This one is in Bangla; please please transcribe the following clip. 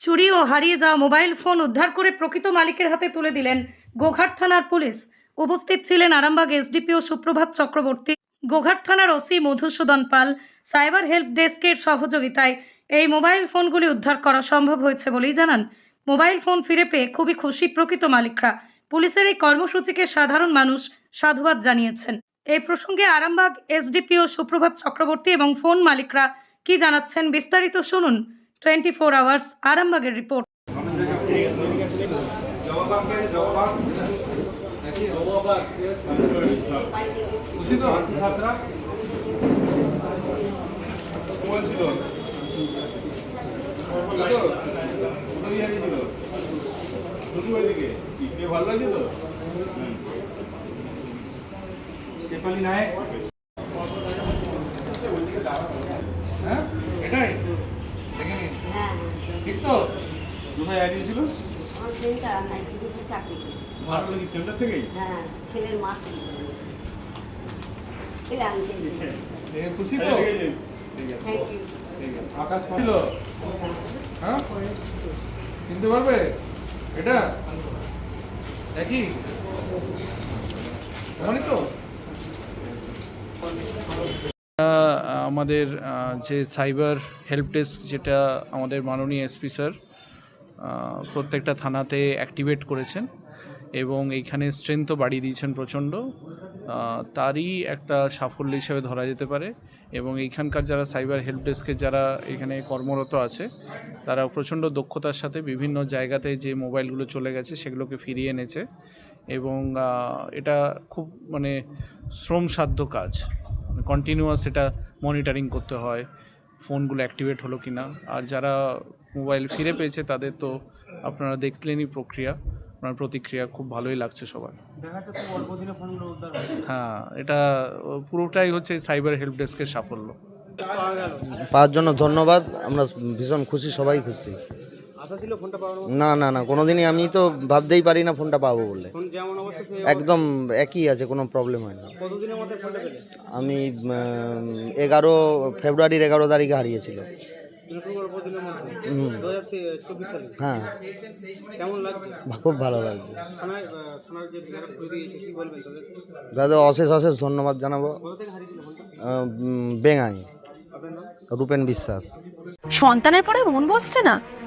চুরি ও হারিয়ে যাওয়া মোবাইল ফোন উদ্ধার করে প্রকৃত মালিকের হাতে তুলে দিলেন গোঘাট থানার পুলিশ। উপস্থিত ছিলেন আরামবাগ এসডিপিও সুপ্রভাত চক্রবর্তী, গোঘাট থানার OC Madhusudan Pal. Cyber help ডেস্কের সহযোগিতায় এই মোবাইল ফোনগুলি উদ্ধার করা সম্ভব হয়েছে বলেই জানান। মোবাইল ফোন ফিরে পেয়ে খুবই খুশি প্রকৃত মালিকরা। পুলিশের এই কর্মসূচিকে সাধারণ মানুষ সাধুবাদ জানিয়েছেন। এই প্রসঙ্গে আরামবাগ এসডিপিও সুপ্রভাত চক্রবর্তী এবং ফোন মালিকরা কি জানাচ্ছেন বিস্তারিত শুনুন। টোয়েন্টি ফোর আওয়ার্স আরামবাগের রিপোর্ট। ভালো লাগছে তো শেফালি নাই হ্যাঁ এটাই দেখে নিন হ্যাঁ ঠিক তো কোথায় হারিয়েছিল চাকরি সেন্টার হ্যাঁ ছেলের মা থেকে করেছে। ছেলে আনতে খুশি তো? থ্যাংক ইউ আকাশ ছিল? হ্যাঁ? চিনতে পারবে? এটা? একই? এমনই তো? আমাদের যে সাইবার হেল্প ডেস্ক যেটা আমাদের মাননীয় এসপি স্যার প্রত্যেকটা থানাতে অ্যাক্টিভেট করেছেন এবং এইখানে স্ট্রেংথও বাড়িয়ে দিয়েছেন প্রচণ্ড। তারই একটা সাফল্য হিসেবে ধরা যেতে পারে এবং এইখানকার যারা সাইবার হেল্প ডেস্কের যারা এখানে কর্মরত আছে তারা প্রচণ্ড দক্ষতার সাথে বিভিন্ন জায়গাতে যে মোবাইলগুলো চলে গেছে সেগুলোকে ফিরিয়ে এনেছে এবং এটা খুব মানে শ্রমসাধ্য কাজ। কন্টিনিউয়াস এটা মনিটরিং করতে হয়। ফোনগুলো অ্যাক্টিভেট হলো কি না আর যারা মোবাইল ফিরে পেয়েছে তাদের তো আপনারা দেখলেনই প্রক্রিয়া। আপনার প্রতিক্রিয়া খুব ভালোই লাগছে সবার। হ্যাঁ এটা পুরোটাই হচ্ছে সাইবার হেল্প ডেস্কের সাফল্য। পাওয়ার জন্য ধন্যবাদ। আমরা ভীষণ খুশি সবাই খুশি। না না না কোনোদিনই আমি তো ভাবতেই পারি না ফোনটা পাবো বলে। একদম একই আছে কোনো প্রবলেম হয় না। আমি এগারো ফেব্রুয়ারির এগারো তারিখে হারিয়েছিল। হুম। হ্যাঁ। খুব ভালো লাগছে। দাদা অশেষ অশেষ ধন্যবাদ জানাব। বেঙ্গাই। রূপেন বিশ্বাস। সন্তানের পরে মন বসছে না?